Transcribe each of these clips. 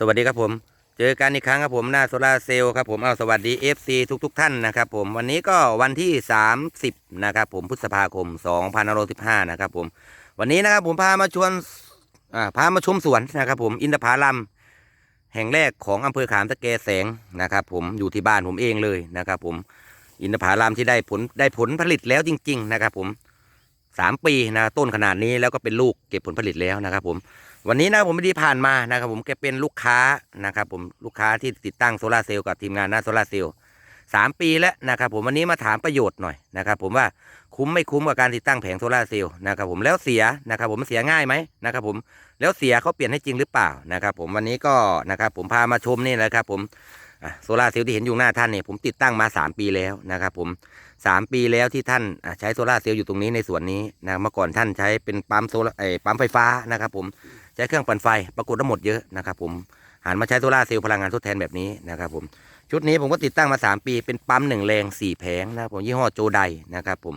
สวัสดีครับผม เจอกันอีกครั้งครับผมหน้าโซลาเซลล์ครับผมเอาสวัสดี FC ทุกๆทท่านนะครับผมวันนี้ก็วันที่ 30 นะครับผมพฤษภาคม2515นะครับผม วันนี้นะครับผมพามาชวนอ่าพามาชมสวนนะครับผมอินทผลัมแห่งแรกของอำเภอขามตะแกแสงนะครับผมอยู่ที่บ้านผมเองเลยนะครับผมอินทผลัมที่ได้ผลได้ผลผลิตแล้วจริง ๆ นะครับผม สามปีนะต้นขนาดนี้แล้วก็เป็นลูกเก็บผลผลิตแล้วนะครับ ผมวันนี้นะผมไม่ได้ผ่านมานะครับ ผมแกเป็นลูกค้านะครับผมลูกค้าที่ติดตั้งโซลาร์เซลล์กับทีมงานหน้าโซลาร์เซลล์สามปีแล้วนะครับ ผมวันนี้มาถามประโยชน์หน่อยนะครับผมว่าคุ้มไม่คุ้มกับการติดตั้งแผงโซลาร์เซลล์นะครับผมแล้วเสียนะครับผมเสียง่ายไหมนะครับผมแล้วเสียเขาเปลี่ยนให้จริงหรือเปล่านะครับผมวันนี้ก็นะครับผมพามาชมนี่แหละครับผม โซลาเซลล์ที่เห็นอยู่หน้าท่านเนี่ยผมติดตั้งมา 3 ปีแล้วนะครับผมสามปีแล้วที่ท่านใช้โซลาเซลล์อยู่ตรงนี้ในส่วนนี้นะเมื่อก่อนท่านใช้เป็นปั๊มโซลาร์ปั๊มไฟฟ้านะครับผมใช้เครื่องปั่นไฟปรากฏว่าหมดเยอะนะครับผมหันมาใช้โซลาเซลล์พลังงานทดแทนแบบนี้นะครับผมชุดนี้ผมก็ติดตั้งมา 3 ปีเป็นปั๊มหนึ่งแรงสี่แผงนะครับผมยี่ห้อโจไดนะครับผม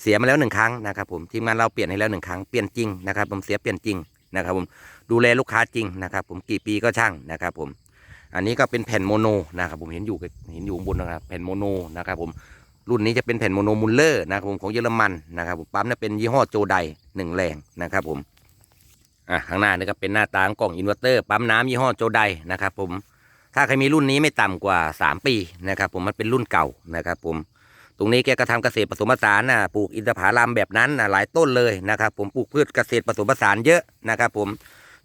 เสียมาแล้วหนึ่งครั้งนะครับผมทีมงานเราเปลี่ยนให้แล้วหนึ่งครั้งเปลี่ยนจริงนะครับผมเสียเปลี่ยนจริงนะครับผมดูแลลูกค้าจริงนะครับผมกี่ปีก็ช่างนะครับผม อันนี้ก็เป็นแผ่นโมโนนะครับผมเห็นอยู่เห็นอยู่บนนะครับแผ่นโมโนนะครับผมรุ่นนี้จะเป็นแผ่นโมโนมูลเลอร์นะครับผมของเยอรมันนะครับผมปั๊มเนี่ยเป็นยี่ห้อโจไดหนึ่งแรงนะครับผมอะข้างหน้านี่ก็เป็นหน้าตาของกล่องอินเวอร์เตอร์ปั๊มน้ำยี่ห้อโจไดนะครับผมถ้าใครมีรุ่นนี้ไม่ต่ำกว่า 3 ปีนะครับผมมันเป็นรุ่นเก่านะครับผมตรงนี้แกก็ทำเกษตรผสมผสานนะปลูกอินทผลัมแบบนั้นนะหลายต้นเลยนะครับผมปลูกพืชเกษตรผสมผสานเยอะนะครับผม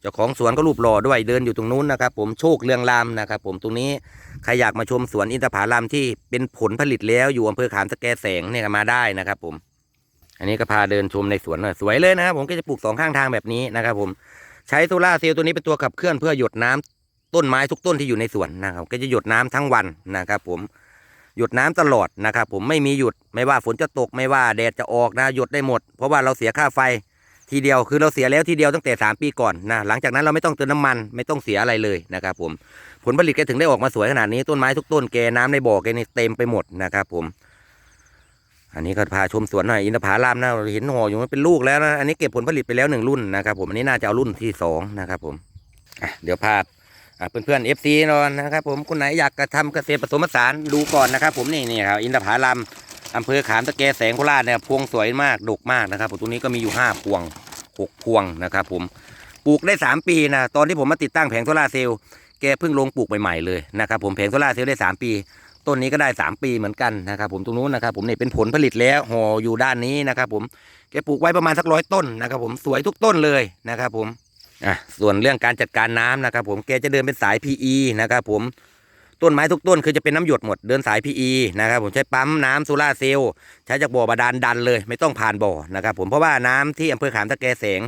จ้าของสวนก็รูปหล่อด้วยเดินอยู่ตรงนู้นนะครับ ผมโชคเรืองรามนะครับ ผมตรงนี้ใครอยากมาชมสวนอินทผลัมที่เป็นผลผลิตแล้วอยู่อำเภอขามสะแกแสงเนี่ยก็มาได้นะครับ ผม อันนี้ก็พาเดินชมในสวนหน่อยสวยเลยนะครับผมก็จะปลูกสองข้างทางแบบนี้นะครับ ผมใช้โซล่าเซลล์ตัวนี้เป็นตัวขับเคลื่อนเพื่อหยดน้ำต้นไม้ทุกต้นที่อยู่ในสวนนะครับ ก็จะหยดน้ำทั้งวันนะครับ ผมหยดน้ำตลอดนะครับ ผมไม่มีหยุดไม่ว่าฝนจะตกไม่ว่าแดดจะออกนะหยดได้หมด เพราะว่าเราเสียค่าไฟ ทีเดียวคือเราเสียแล้วทีเดียวตั้งแต่ 3 ปีก่อนนะหลังจากนั้นเราไม่ต้องเติมน้ำมันไม่ต้องเสียอะไรเลยนะครับผมผลผลิตแกถึงได้ออกมาสวยขนาดนี้ต้นไม้ทุกต้นแกน้ำในบ่อแกนี่เต็มไปหมดนะครับผม อันนี้ก็พาชมสวนหน่อยอินทผลัมนะเห็นห่ออยู่มันเป็นลูกแล้วนะอันนี้เก็บผลผลิตไปแล้วหนึ่งรุ่นนะครับผมอันนี้น่าจะเอารุ่นที่สองนะครับผมเดี๋ยวพาอะเพื่อนๆเอฟซีนอนนะครับผมคนไหนอยากกระทำเกษตรผสมผสานดูก่อนนะครับผมนี่นี่ครับอินทผลัม อำเภอขามตะแกแสงโคราชเนี่ยพวงสวยมากดกมากนะครับผมตรงนี้ก็มีอยู่ห้าพวงหกพวงนะครับผมปลูกได้สามปีนะตอนที่ผมมาติดตั้งแผงโซลาเซลล์แกเพิ่งลงปลูกใหม่ๆเลยนะครับผมแผงโซลาเซลล์ได้สามปี ต้นนี้ก็ได้3ปีเหมือนกันนะครับผมตรงนู้นนะครับผมเนี่ยเป็นผลผลิตแล้วห่ออยู่ด้านนี้นะครับผมแกปลูกไว้ประมาณสักร้อยต้นนะครับผมสวยทุกต้นเลยนะครับผมอะส่วนเรื่องการจัดการน้ำนะครับผมแกจะเดินเป็นสาย PE นะครับผม ต้นไม้ทุกต้นคือจะเป็นน้ำหยดหมดเดินสาย PE นะครับผมใช้ปั๊มน้ำโซลาร์เซลล์ใช้จากบ่อบาดาลดันเลยไม่ต้องผ่านบ่อนะครับผมเพราะว่าน้ำที่อำเภอขามตะแกแสง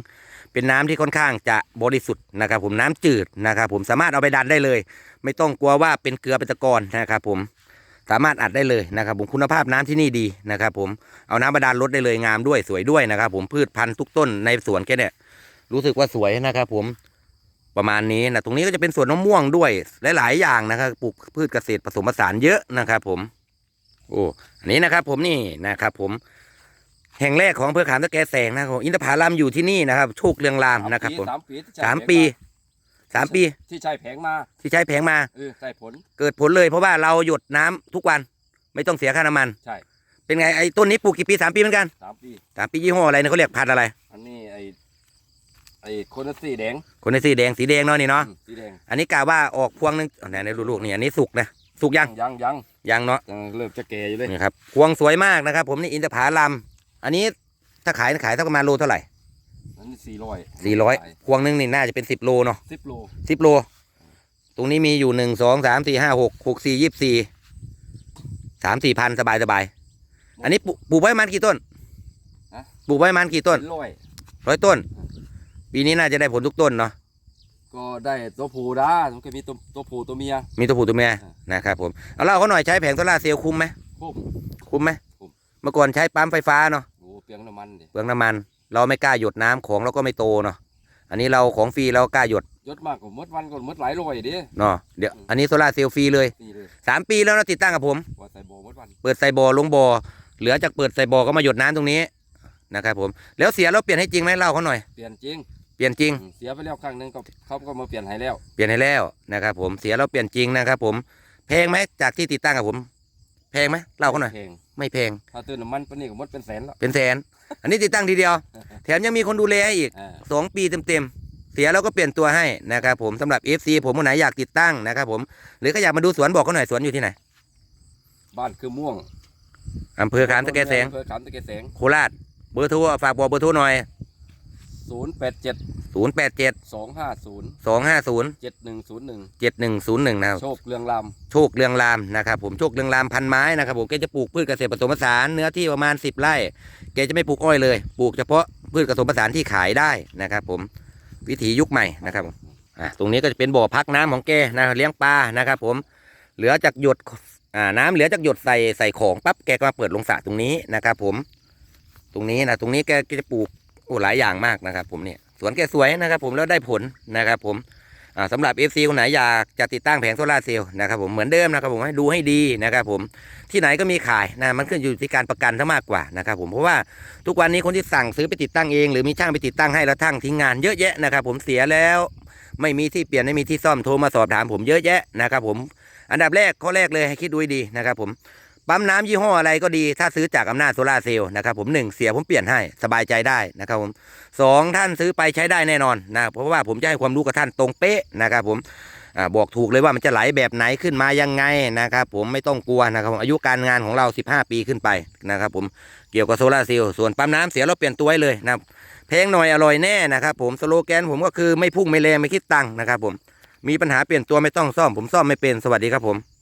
เป็นน้ำที่ค่อนข้างจะบริสุทธิ์นะครับผมน้ำจืดนะครับผมสามารถเอาไปดันได้เลย ไม่ต้องกลัวว่าเป็นเกลือเป็นตะกอนนะครับผมสามารถอัดได้เลยนะครับผมคุณภาพน้ำที่นี่ดีนะครับผมเอาน้ำบาดาลลดได้เลยงามด้วยสวยด้วยนะครับผมพืชพันธุ์ทุกต้นในสวนแกเนี่ยรู้สึกว่าสวยนะครับผม ประมาณนี้นะตรงนี้ก็จะเป็นสวนมะม่วงด้วยหลาย ๆ อย่างนะครับปลูกพืชเกษตรผสมผสานเยอะนะครับ ผม โอ้อันนี้นะครับ ผมนี่นะครับ ผม แห่งแรกของอำเภอขามตะแกแสงนะครับผมอินทผลัมอยู่ที่นี่นะครับโชคเรืองรามนะครับ ผมสามปีที่ใช้สามแผงปีสามปีที่ใช้แผงมาที่ใช้แผงมาเออใช้ผล เกิดผลเลยเพราะว่าเราหยดน้ำทุกวัน ไม่ต้องเสียค่าน้ำมันใช่เป็นไงไอ้ต้นนี้ปลูกกี่ปีสามปีเหมือนกันสามปีสามปียี่ห้ออะไรเนี่ยเขาเรียกพันธุ์อะไร อันนี้ไอ ไอโคนสีแดง คนในสีแดงสีแดงเนาะนี่เนาะอืมสีแดงอันนี้กะว่าออกพวงหนึงเอาไหนๆลูกๆนี่อันนี้สุกนะ สุกยัง ยังยังยังเนาะ ยังเริ่มจะแก่อยู่เลยนี่ครับ พวงสวยมากนะครับ ผมนี่อินทผลัม อันนี้ถ้าขายขายเท่าประมาณโลเท่าไหร่อันนี้สี่ร้อยสี่ร้อยพวงหนึงนี่น่าจะเป็นสิบโลเนาะสิบโลสิบโล ตรงนี้มีอยู่หนึ่งสองสามสี่ห้าหกหกสี่ยี่สิบสี่สามสี่พันสบายสบายๆอันนี้ปลูกปลูกไว้ประมาณกี่ต้นปลูกไว้ประมาณกี่ต้น เป็นร้อยร้อยต้น ปีนี้น่าจะได้ผลทุกต้นเนาะก็ได้ตัวผู้ด้ามันก็มีตัวตัวผู้ตัวเมีย มีตัวผู้ตัวเมียอ่านะครับผมเอาเล่าเขาหน่อยใช้แผงโซล่าร์เซลล์คุ้มไหมคุ้มคุ้มไหมคุ้ม เมื่อก่อนใช้ปั๊มไฟฟ้าเนาะโอ้เปลียงน้ำมันดิเปลืองน้ำมัน เราไม่กล้าหยดน้ำของเราก็ไม่โตเนาะอันนี้เราของฟรีเรากล้าหยดยศมากกว่าเมื่อวันก็เมื่อหลายร้อยดิเนาะเดี๋ยวอันนี้โซล่าร์เซลล์ฟรีเลยนี่เลยสามปีแล้วนะติดตั้งกับผม ว่าใส่โบเมื่อวันเปิดใส่บ่อลงบ่อเหลือจากเปิดใส่บ่อก็มาหยดน้ำตรงนี้นะครับผมแล้วเสียเราเปลี่ยนให้จริงไหมเล่าเขาหน่อย เปลี่ยนจริง เปลี่ยนจริง เสียไปแล้วครั้งหนึงก็เขาก็มาเปลี่ยนให้แล้ว เปลี่ยนให้แล้วนะครับผมเสียแล้วเปลี่ยนจริงนะครับผมแพงไหมจากที่ติดตั้งกับผม แพงไหมเล่าเขาหน่อยแพงไม่แพงถ้าตื่นน้ำมันปานนี้ก็หมดเป็นแสนแล้วเป็นแสน อันนี้ติดตั้งทีเดียว แถมยังมีคนดูแลให้อีกอ่าสองปีเต็มๆเสียแล้วก็เปลี่ยนตัวให้นะครับผมสำหรับ FC ผมคนไหนอยากติดตั้งนะครับผมหรือก็อยากมาดูสวนบอกเขาหน่อยสวนอยู่ที่ไหน บ้านคือม่วงอำเภอขามตะแกแสงอำเภอขามตะแกแสงโคราชเบอร์โทรฝากบอกเบอร์โทรหน่อย ศูนย์แปดเจ็ด087สองห้าศูนย์250เจ็ดหนึ่งศูนย์หนึ่ง7101นะครับ โชคเรืองลโชคเรืองรามนะครับผมโชคเรืองรามพันไม้นะครับผมแกจะปลูกพืชเกษตรผสมผสานเนื้อที่ประมาณ10ไร่แกจะไม่ปลูกอ้อยเลย ปลูกเฉพาะพืชผสมผสานที่ขายได้นะครับ ผมวิถียุคใหม่นะครับผมอะตรงนี้ก็จะเป็นบ่อพักน้ำของแกนะเลี้ยงปลานะครับผมเหลือจากหยดอ่าน้ำเหลือจากหยดใส่ใส่ของปั๊บแกก็มาเปิดลงสระตรงนี้นะครับผม ตรงนี้นะตรงนี้แกแกจะปลูก โอ้หลายอย่างมากนะครับ ผมเนี่ยสวนแกสวยนะครับ ผมแล้วได้ผลนะครับ ผมอ่าสำหรับ FC คนไหนอยากจะติดตั้งแผงโซลาเซลล์นะครับผมเหมือนเดิมนะครับผมให้ดูให้ดีนะครับผมที่ไหนก็มีขายนะมันขึ้นอยู่ที่การประกันซะมากกว่านะครับผมเพราะว่าทุกวันนี้คนที่สั่งซื้อไปติดตั้งเอง หรือมีช่างไปติดตั้งให้แล้วทั้งทิ้งงานเยอะแยะนะครับผมเสียแล้วไม่มีที่เปลี่ยนไม่มีที่ซ่อมโทรมาสอบถามผมเยอะแยะนะครับผมอันดับแรกข้อแรกเลยให้คิดดูดีนะครับผม ปั๊มน้ำยี่ห้ออะไรก็ดี ถ้าซื้อจากอำนาจโซลาเซลล์นะครับผมหนึ่งเสียผมเปลี่ยนให้สบายใจได้นะครับผมสองท่านซื้อไปใช้ได้แน่นอนนะเพราะว่าผมจะให้ความรู้กับท่านตรงเป๊ะนะครับผมอบอกถูกเลยว่ามันจะไหลแบบไหนขึ้นมายังไงนะครับผมไม่ต้องกลัวนะครับผมอายุการงานของเรา 15 ปีขึ้นไปนะครับผมเกี่ยวกับโซลาเซลล์ส่วนปั๊มน้ำเสียเราเปลี่ยนตัวให้เลยนะครับแพงหน่อยอร่อยแน่นะครับผมสโลแกนผมก็คือไม่พุ่งไม่แรงไม่คิดตังค์นะครับผมมีปัญหาเปลี่ยนตัวไม่ต้องซ่อมผมซ่อมไม่เป็นสวัสดีครับผม